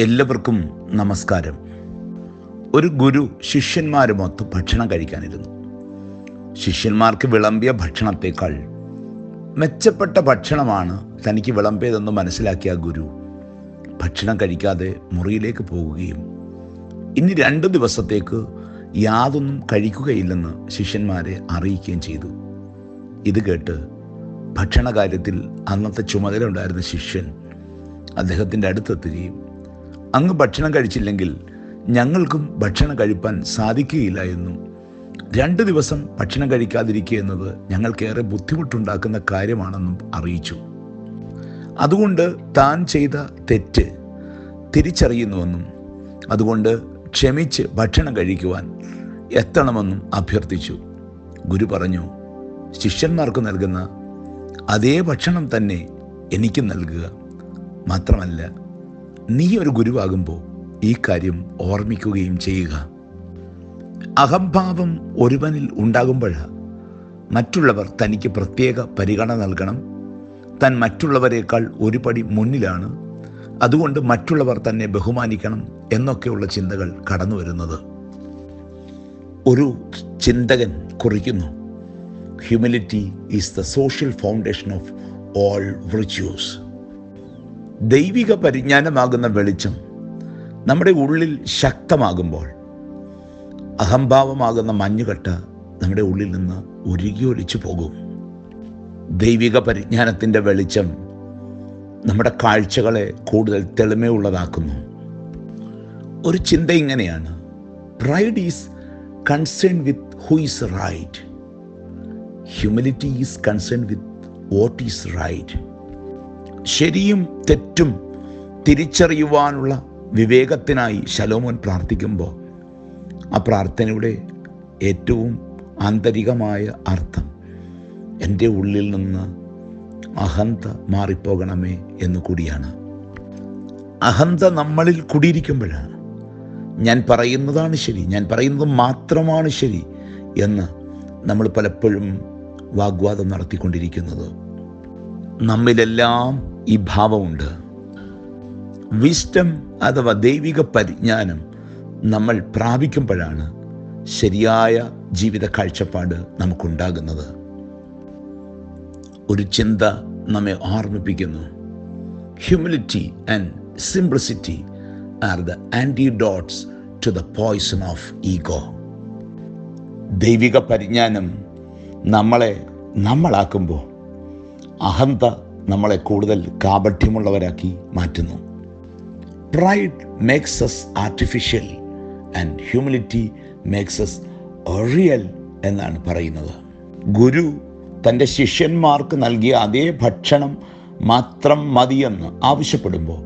എല്ലാവർക്കും നമസ്കാരം. ഒരു ഗുരു ശിഷ്യന്മാരുമൊത്ത് ഭക്ഷണം കഴിക്കാനിരുന്നു. ശിഷ്യന്മാർക്ക് വിളമ്പിയ ഭക്ഷണത്തേക്കാൾ മെച്ചപ്പെട്ട ഭക്ഷണമാണ് തനിക്ക് വിളമ്പിയതെന്ന് മനസ്സിലാക്കിയ ഗുരു ഭക്ഷണം കഴിക്കാതെ മുറിയിലേക്ക് പോകുകയും ഇനി രണ്ട് ദിവസത്തേക്ക് യാതൊന്നും കഴിക്കുകയില്ലെന്ന് ശിഷ്യന്മാരെ അറിയിക്കുകയും ചെയ്തു. ഇത് കേട്ട് ഭക്ഷണകാര്യത്തിൽ അന്നത്തെ ചുമതല ഉണ്ടായിരുന്ന ശിഷ്യൻ അദ്ദേഹത്തിന്റെ അടുത്തെത്തുകയും അങ്ങ് ഭക്ഷണം കഴിച്ചില്ലെങ്കിൽ ഞങ്ങൾക്കും ഭക്ഷണം കഴിപ്പാൻ സാധിക്കുകയില്ല എന്നും. രണ്ട് ദിവസം ഭക്ഷണം കഴിക്കാതിരിക്കുക എന്നത് ഞങ്ങൾക്കേറെ ബുദ്ധിമുട്ടുണ്ടാക്കുന്ന കാര്യമാണെന്നും അറിയിച്ചു. അതുകൊണ്ട് താൻ ചെയ്ത തെറ്റ് തിരിച്ചറിയുന്നുവെന്നും അതുകൊണ്ട് ക്ഷമിച്ച് ഭക്ഷണം കഴിക്കുവാൻ എത്തണമെന്നും അഭ്യർത്ഥിച്ചു. ഗുരു പറഞ്ഞു ശിഷ്യന്മാർക്ക് നൽകുന്ന അതേ ഭക്ഷണം തന്നെ എനിക്ക് നൽകുക. മാത്രമല്ല നീ ഒരു ഗുരുവാകുമ്പോൾ ഈ കാര്യം ഓർമ്മിക്കുകയും ചെയ്യുക. അഹംഭാവം ഒരുവനിൽ ഉണ്ടാകുമ്പോൾ മറ്റുള്ളവർ തനിക്ക് പ്രത്യേക പരിഗണന നൽകണം. താൻ മറ്റുള്ളവരെക്കാൾ ഒരു പടി മുന്നിലാണ്. അതുകൊണ്ട് മറ്റുള്ളവർ തന്നെ ബഹുമാനിക്കണം എന്നൊക്കെയുള്ള ചിന്തകൾ കടന്നു വരുന്നത്. ഒരു ചിന്തകൻ കുറിക്കുന്നു. Humility is the social foundation of all virtues ദൈവിക പരിജ്ഞാനമാകുന്ന വെളിച്ചം നമ്മുടെ ഉള്ളിൽ ശക്തമാകുമ്പോൾ അഹംഭാവമാകുന്ന മഞ്ഞുകട്ട നമ്മുടെ ഉള്ളിൽ നിന്ന് ഉരുകിയൊലിച്ചു പോകും. ദൈവിക പരിജ്ഞാനത്തിന്റെ വെളിച്ചം നമ്മുടെ കാഴ്ചകളെ കൂടുതൽ തെളിമയുള്ളതാക്കുന്നു. ഒരു ചിന്ത ഇങ്ങനെയാണ്. Pride is concern with who is right humility is concern with what is right ശരിയും തെറ്റും തിരിച്ചറിയുവാനുള്ള വിവേകത്തിനായി ശലോമോൻ പ്രാർത്ഥിക്കുമ്പോൾ ആ പ്രാർത്ഥനയുടെ ഏറ്റവും ആന്തരികമായ അർത്ഥം എന്റെ ഉള്ളിൽ നിന്ന് അഹന്ത മാറിപ്പോകണമേ എന്ന് കൂടിയാണ്. അഹന്ത നമ്മളിൽ കുടിയിരിക്കുമ്പോഴാണ്. ഞാൻ പറയുന്നതാണ് ശരി ഞാൻ പറയുന്നത് മാത്രമാണ് ശരി എന്ന് നമ്മൾ പലപ്പോഴും വാഗ്വാദം നടത്തിക്കൊണ്ടിരിക്കുന്നത്. നമ്മിലെല്ലാം ഈ ഭാവമുണ്ട്. വിസ്റ്റം അഥവാ ദൈവിക പരിജ്ഞാനം നമ്മൾ പ്രാപിക്കുമ്പോഴാണ് ശരിയായ ജീവിത കാഴ്ചപ്പാട് നമുക്കുണ്ടാകുന്നത്. ഒരു ചിന്ത നമ്മെ ഓർമ്മിപ്പിക്കുന്നു. Humility and simplicity are the antidotes to the poison of ego ദൈവിക പരിജ്ഞാനം നമ്മളെ നമ്മളാക്കുമ്പോൾ അഹന്ത നമ്മളെ കൂടുതൽ കാപഠ്യമുള്ളവരാക്കി മാറ്റുന്നു. Pride makes us artificial and humility makes us real എന്നാണ് പറയുന്നത്. ഗുരു തന്റെ ശിഷ്യന്മാർക്ക് നൽകിയ അതേ ഭക്ഷണം മാത്രം മതിയെന്ന് ആവശ്യപ്പെടുമ്പോൾ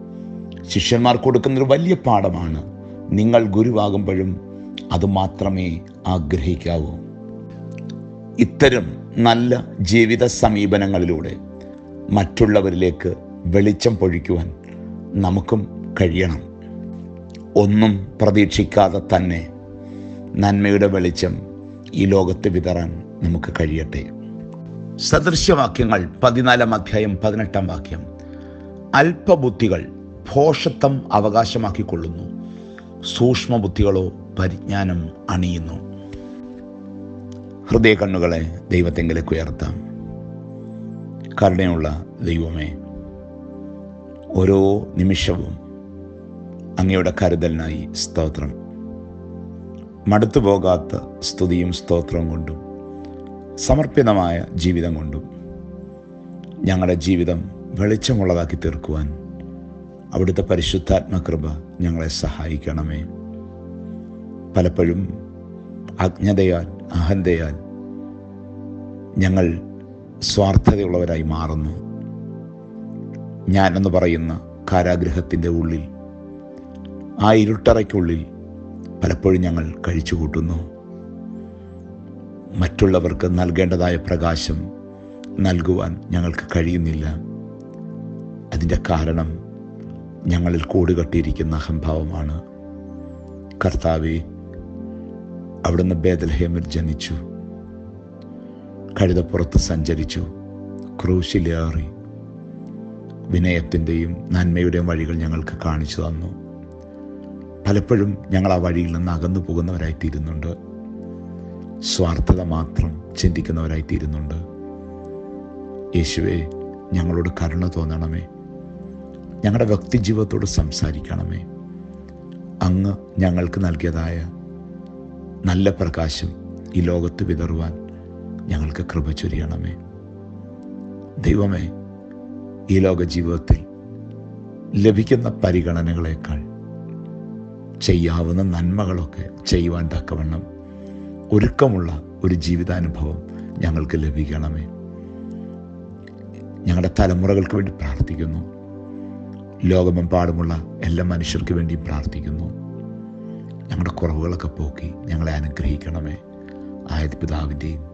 ശിഷ്യന്മാർ കൊടുക്കുന്നൊരു വലിയ പാഠമാണ് നിങ്ങൾ ഗുരുവാകുമ്പോഴും അത് മാത്രമേ ആഗ്രഹിക്കാവൂ. ഇത്തരം നല്ല ജീവിത സമീപനങ്ങളിലൂടെ മറ്റുള്ളവരിലേക്ക് വെളിച്ചം പൊഴിക്കുവാൻ നമുക്കും കഴിയണം. ഒന്നും പ്രതീക്ഷിക്കാതെ തന്നെ നന്മയുടെ വെളിച്ചം ഈ ലോകത്ത് വിതറാൻ നമുക്ക് കഴിയട്ടെ. സദൃശ്യവാക്യങ്ങൾ പതിനാലാം അധ്യായം പതിനെട്ടാം വാക്യം. അല്പബുദ്ധികൾ ഭോഷത്വം അവകാശമാക്കിക്കൊള്ളുന്നു. സൂക്ഷ്മബുദ്ധികളോ പരിജ്ഞാനം അണിയുന്നു. ഹൃദയ കണ്ണുകളെ ദൈവത്തെങ്കിലേക്ക് ഉയർത്താം. കരുണയുള്ള ദൈവമേ ഓരോ നിമിഷവും അങ്ങയുടെ കരുതലിനായി സ്തോത്രം. മടുത്തു പോകാത്ത സ്തുതിയും സ്തോത്രവും കൊണ്ടും സമർപ്പിതമായ ജീവിതം കൊണ്ടും ഞങ്ങളുടെ ജീവിതം വെളിച്ചമുള്ളതാക്കി തീർക്കുവാൻ അവിടുത്തെ പരിശുദ്ധാത്മകൃപ ഞങ്ങളെ സഹായിക്കണമേ. പലപ്പോഴും അജ്ഞതയാൽ അഹന്തയാൽ ഞങ്ങൾ സ്വാർത്ഥതയുള്ളവരായി മാറുന്നു. ഞാനെന്ന് പറയുന്ന കാരാഗ്രഹത്തിന്റെ ഉള്ളിൽ ആ ഇരുട്ടറയ്ക്കുള്ളിൽ പലപ്പോഴും ഞങ്ങൾ കഴിച്ചു കൂട്ടുന്നു മറ്റുള്ളവർക്ക് നൽകേണ്ടതായ പ്രകാശം നൽകുവാൻ ഞങ്ങൾക്ക് കഴിയുന്നില്ല. അതിന്റെ കാരണം ഞങ്ങളിൽ കൂടുകെട്ടിയിരിക്കുന്ന അഹംഭാവമാണ്. കർത്താവെ അവിടുന്ന് ബേദൽഹേമിൽ ജനിച്ചു. കഴുതപ്പുറത്ത് സഞ്ചരിച്ചു. ക്രൂശിലേറി. വിനയത്തിന്റെയും നന്മയുടെയും വഴികൾ ഞങ്ങൾക്ക് കാണിച്ചു തന്നു. പലപ്പോഴും ഞങ്ങൾ ആ വഴിയിൽ നിന്ന് അകന്നു പോകുന്നവരായിത്തീരുന്നുണ്ട്. സ്വാർത്ഥത മാത്രം ചിന്തിക്കുന്നവരായിത്തീരുന്നുണ്ട്. യേശുവെ ഞങ്ങളോട് കരുണ തോന്നണമേ. ഞങ്ങളുടെ വ്യക്തിജീവിതത്തോട് സംസാരിക്കണമേ. അങ്ങ് ഞങ്ങൾക്ക് നൽകിയതായ നല്ല പ്രകാശം ഈ ലോകത്ത് വിതറുവാൻ ഞങ്ങൾക്ക് കൃപ ചൊരിയണമേ. ദൈവമേ ഈ ലോക ജീവിതത്തിൽ ലഭിക്കുന്ന പരിഗണനകളേക്കാൾ ചെയ്യാവുന്ന നന്മകളൊക്കെ ചെയ്യുവാൻ തക്കവണ്ണം ഒരുക്കമുള്ള ഒരു ജീവിതാനുഭവം ഞങ്ങൾക്ക് ലഭിക്കണമേ. ഞങ്ങളുടെ തലമുറകൾക്ക് വേണ്ടി പ്രാർത്ഥിക്കുന്നു. ലോകമെമ്പാടുമുള്ള എല്ലാ മനുഷ്യർക്ക് വേണ്ടി പ്രാർത്ഥിക്കുന്നു. ഞങ്ങളുടെ കുറവുകളൊക്കെ പോക്കി ഞങ്ങളെ അനുഗ്രഹിക്കണമേ. ആയത് പിതാവിന്റെയും